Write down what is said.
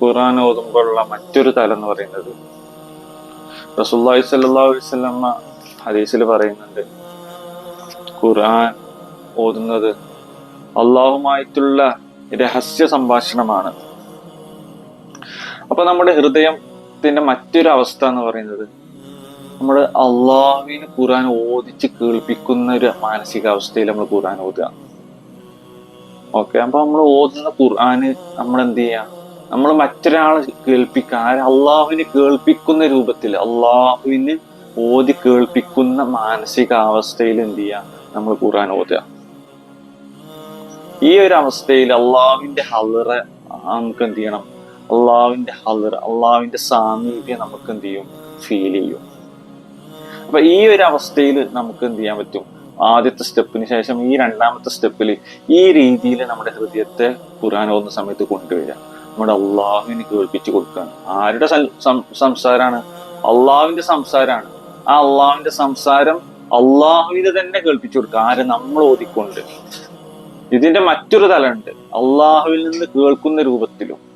ഖുർആൻ ഓതുമ്പോഴുള്ള മറ്റൊരു തലം എന്ന് പറയുന്നത് റസൂല്ലായി സല്ലാ ഹദീസിൽ പറയുന്നുണ്ട്. ഖുർആൻ ഓതുന്നത് അള്ളാഹുമായിട്ടുള്ള രഹസ്യ സംഭാഷണമാണ്. അപ്പൊ നമ്മുടെ ഹൃദയത്തിന്റെ മറ്റൊരു അവസ്ഥ എന്ന് പറയുന്നത് നമ്മൾ അള്ളാഹുവിന് ഖുർആൻ ഓദിച്ച് കേൾപ്പിക്കുന്ന ഒരു മാനസികാവസ്ഥയിൽ നമ്മൾ ഖുർആൻ ഓതുക. ഓക്കെ അപ്പൊ നമ്മൾ ഓതുന്ന ഖുർആന് നമ്മൾ എന്ത് ചെയ്യാം? നമ്മൾ മറ്റൊരാളെ കേൾപ്പിക്കാൻ അള്ളാഹുവിന് കേൾപ്പിക്കുന്ന രൂപത്തിൽ അള്ളാഹുവിന് ഓതി കേൾപ്പിക്കുന്ന മാനസികാവസ്ഥയിൽ എന്ത് ചെയ്യാം? നമ്മൾ ഖുർആൻ ഓതുക. ഈ ഒരു അവസ്ഥയിൽ അള്ളാഹുവിന്റെ ഹലറ നമുക്ക് എന്ത് ചെയ്യണം? അള്ളാഹുവിന്റെ ഹലറ അള്ളാഹുവിന്റെ സാമീപ്യം നമുക്ക് എന്ത് ചെയ്യും? ഫീൽ ചെയ്യും. അപ്പൊ ഈ ഒരു അവസ്ഥയിൽ നമുക്ക് എന്ത് ചെയ്യാൻ പറ്റും? ആദ്യത്തെ സ്റ്റെപ്പിന് ശേഷം ഈ രണ്ടാമത്തെ സ്റ്റെപ്പിൽ ഈ രീതിയിൽ നമ്മുടെ ഹൃദയത്തെ ഖുർആൻ ഓന്ന സമയത്ത് കൊണ്ടുവരിക. നമ്മുടെ അള്ളാഹുവിന് കേൾപ്പിച്ചു കൊടുക്കുകയാണ് ആരുടെ സംസാരമാണ് അള്ളാഹുവിന്റെ സംസാരമാണ് ആ അള്ളാഹുവിന്റെ സംസാരം അള്ളാഹുവിന് തന്നെ കേൾപ്പിച്ചു കൊടുക്കുക. ആരെ നമ്മൾ ഓതിക്കൊണ്ട്. ഇതിന്റെ മറ്റൊരു തലമുണ്ട്. അള്ളാഹുവിൽ നിന്ന് കേൾക്കുന്ന രൂപത്തിലും.